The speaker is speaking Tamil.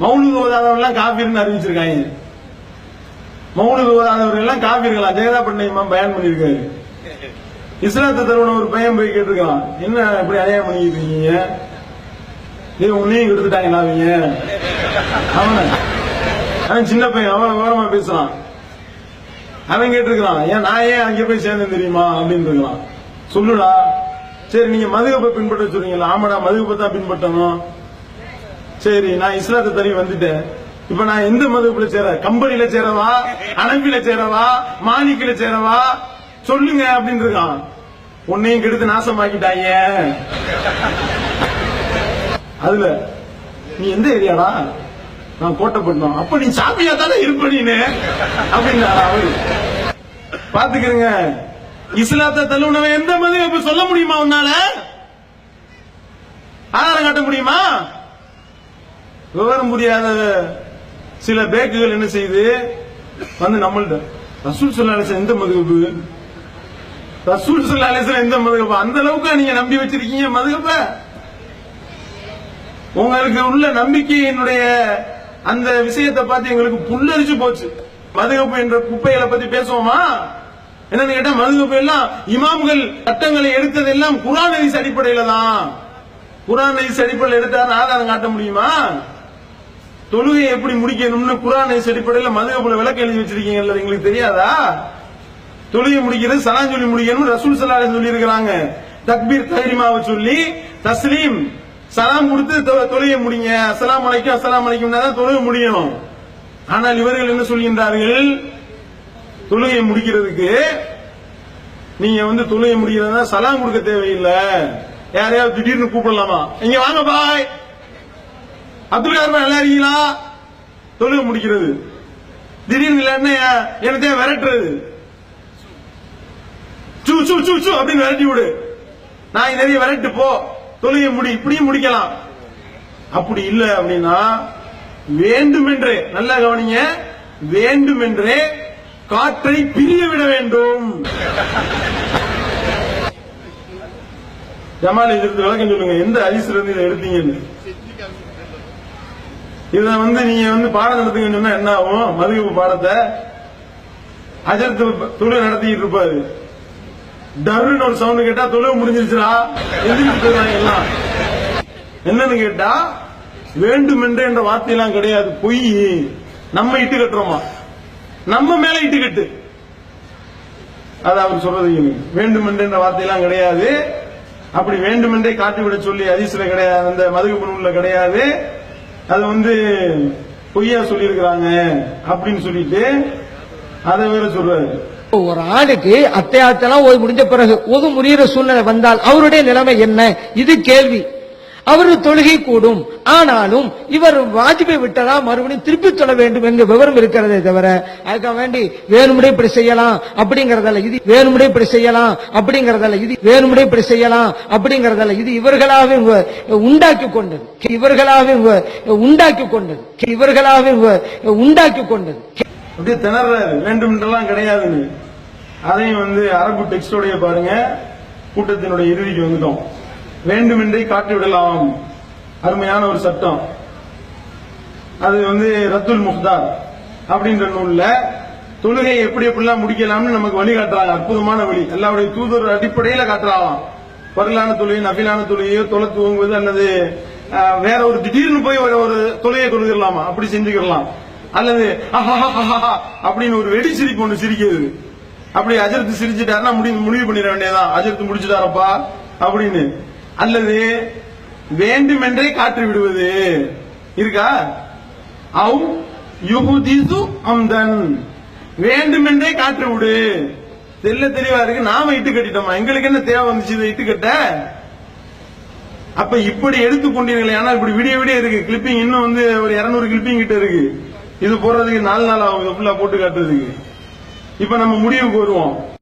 மௌனு ஓதாதவர்கள் எல்லாம் காபீர்னு அறிவிச்சிருக்காங்க. மௌனு ஓதாதவர்கள் எல்லாம் காபீர்களா ஜெயதா பண்ண பயன் பண்ணிருக்காரு இஸ்லாத்தை தருவன ஒரு பையன் போய் கேட்டிருக்கான். என்ன இப்படி அநியாயம் பண்ணிட்டு இருக்கீங்க? இது உன்னையும் எடுத்துட்டாங்களா அவங்க? அவன. அவன் சின்ன பையன். அவன் விவரமா பேசுறான். அவன் கேட்டிருக்கான் ஏன் நான் ஏன் அங்கே போய் சேர்ந்தேன் தெரியுமா? அப்படின்னு இருக்கலாம் சொல்லுடா. சரி நீங்க மதுகப்பை பின்பற்ற சொல்றீங்களா ஆமாடா மதுகப்பை தான் பின்பற்றணும். சரி நான் இஸ்லாத்தை தள்ளி வந்துட்டேன். இப்ப நான் எந்த மதுகப்புல சேர கம்பெனில சேரவா அனம்பில சேரவா மாணிக்கில சேரவா? சொல்லுங்க அப்படின்னு இருக்கான். உன்னையும் கெடுத்து நாசமாக்கிட்டாங்க அதுல நீ எந்த ஏரியாடா? நான் கோட்டைப்பட்டினம். அப்ப நீ சாப்பியா தானே இருப்ப நீனு? அப்படின்னா அவரு பாத்துக்கிறங்க. இஸ்லாத்தை தள்ளுனவன் எந்த மதம் இப்ப சொல்ல முடியுமா உன்னால? ஆதாரம் காட்ட முடியுமா? விவரம் புரியாத சில பேக்குகள் என்ன செய்யுது வந்து நம்மள்ட்ட ரசூல் சொல்லாலேசன் எந்த மதுகப்பு? ரசூல் சொல்லாலேசன் எந்த மதுகப்பு? அந்த அளவுக்கு நீங்க நம்பி வச்சிருக்கீங்க மதுகப்ப? உங்களுக்கு உள்ள நம்பிக்கையினுடைய அந்த விஷயத்தை பார்த்து எங்களுக்கு புல்லரிச்சு போச்சு. மதுகப்பு என்ற குப்பைகளை பத்தி பேசுவோமா? என்னன்னு கேட்டா மதுகப்பு எல்லாம் இமாம்கள் சட்டங்களை எடுத்ததெல்லாம் குரான் அடிப்படையில தான். குரான் அடிப்படையில் எடுத்தாரு ஆதாரம் காட்ட முடியுமா? தொழுகையை எப்படி முடிக்கணும்னு குரான் அடிப்படையில் மதுகப்புல விளக்கு எழுதி வச்சிருக்கீங்கல்ல எங்களுக்கு தெரியாதா? தொழுகை முடிக்கிறது சலாம் சொல்லி முடிக்கணும் ரசூல் சலாலை சொல்லி இருக்கிறாங்க தக்பீர் தஹ்ரீமாவை சொல்லி தஸ்லீம் சலாம் கொடுத்து தொ- தொழுகை முடிங்க. அஸ்ஸலாமு அலைக்கும் அஸ்ஸலாமு அலைக்கும் தான் தொழுகை முடியணும் ஆனால் இவர்கள் என்ன சொல்கின்றார்கள்? தொழுகையை முடிக்கிறதுக்கு நீங்க வந்து தொழுகை முடிக்கிறதா சலாம் கொடுக்க தேவையில்லை. யாரையாவது திடீர்னு கூப்பிடலாமா? இங்க வாங்க பாய்! அப்துல் கலாம் நல்லா இருக்கீங்களா? தொழுகை முடிக்கிறது. திடீர்னு இல்லைன்னா என்னத்தைய விரட்டுறது? சூ சூ சூ சூ அப்படின்னு விரட்டி விடு. நான் நிறைய விரட்டு போ. தொழுகை முடி இப்படியும் முடிக்கலாம். அப்படி இல்ல அப்படின்னா வேண்டுமென்றே நல்லா கவனிங்க வேண்டுமென்றே காற்றை பிரிய விட வேண்டும். ஜமால் இதற்கு விளக்கம் சொல்லுங்க. எந்த அரிசிலிருந்து இதை எடுத்தீங்கன்னு? இத வந்து நீங்க வந்து பாடம் நடத்துங்க சொன்னா என்ன ஆகும்? மதுகப்பு பாடத்தை அஜர்த்து தொழில் நடத்திட்டு இருப்பாரு. டர்னு ஒரு சவுண்ட் கேட்டா தொழில் முடிஞ்சிருச்சுடா. எந்திரிச்சு எல்லாம். என்னன்னு கேட்டா வேண்டுமென்றே என்ற வார்த்தையெல்லாம் கிடையாது. பொய். நம்ம இட்டு கட்டுறோமா? நம்ம மேல இட்டு கட்டு. அது அவர் சொல்றது வேண்டுமென்றே என்ற வார்த்தையெல்லாம் கிடையாது. அப்படி வேண்டுமென்றே காட்டி விட சொல்லி அதிசல கிடையாது. அந்த மதுகு நூல்ல கிடையாது. அது வந்து பொய்யா சொல்லியிருக்கிறாங்க அப்படின்னு சொல்லிட்டு அதை வேற சொல்றாரு. ஒரு ஆளுக்கு அத்தையாத்தெல்லாம் ஓய்வு முடிஞ்ச பிறகு ஒது முறிகிற சூழ்நிலை வந்தால் அவருடைய நிலைமை என்ன? இது கேள்வி. அவரு தொழுகை கூடும். ஆனாலும் இவர் வாஜிபை விட்டதா மறுபடியும் திருப்பி சொல்ல வேண்டும் என்ற விவரம் இருக்கிறதே தவிர அதுக்காக வேண்டி வேணுமுறை இப்படி செய்யலாம் அப்படிங்கறதல்ல இது வேணுமுறை இப்படி செய்யலாம் அப்படிங்கறதல்ல இது வேணுமுறை இப்படி செய்யலாம் அப்படிங்கறதல்ல இது இவர்களாகவே உண்டாக்கி கொண்டது. இவர்களாகவே உண்டாக்கி கொண்டது. இவர்களாகவே உண்டாக்கி கொண்டது. அப்படியே திணறாரு வேண்டுமென்றெல்லாம் கிடையாதுன்னு அதையும் வந்து அரபு டெக்ஸ்டோடைய பாருங்க. கூட்டத்தினுடைய இறுதிக்கு வந்துட்டோம். வேண்டுமென்றே காட்டி விடலாம் அருமையான ஒரு சட்டம். அது வந்து ரத்துல் முக்தார் அப்படின்ற நூல்ல தொழுகையை எப்படி எப்படிலாம் முடிக்கலாம்னு நமக்கு வழி காட்டுறாங்க. அற்புதமான வழி. எல்லாருடைய தூதர் அடிப்படையில காட்டுறாங்களாம். பரலான தொழுகை நபிலான தொழுகையோ தொலை தூங்குவது அல்லது வேற ஒரு திடீர்னு போய் ஒரு ஒரு தொழுகையை தொழுகிடலாமா அப்படி செஞ்சுக்கிடலாம். அல்லது அப்படின்னு ஒரு வெடி சிரிப்பு ஒன்று சிரிக்கிறது. அப்படி அஜரத்து சிரிச்சுட்டாருன்னா முடிவு முடிவு பண்ணிட வேண்டியதான் அஜரத்து முடிச்சுட்டாரப்பா அப்படின்னு. அல்லது வேண்டுமென்றே காற்று விடுவது. இருக்கா? அவ் யுகுதிசு அம்தன். வேண்டுமென்றே காற்று விடு. தெல்ல தெளிவா இருக்கு. நாம இட்டு கட்டிட்டோமா? எங்களுக்கு என்ன தேவை வந்துச்சு இதை இட்டு கட்ட? அப்ப இப்படி எடுத்துக்கொண்டீர்களே ஏன்னா இப்படி விடிய விடிய இருக்கு. கிளிப்பிங் இன்னும் வந்து ஒரு 200 கிளிப்பிங் கிட்ட இருக்கு. இது போடுறதுக்கு நாலு நாள் ஆகும். ஃபுல்லா போட்டு காட்டுறதுக்கு. இப்ப நம்ம முடிவுக்கு வருவோம்.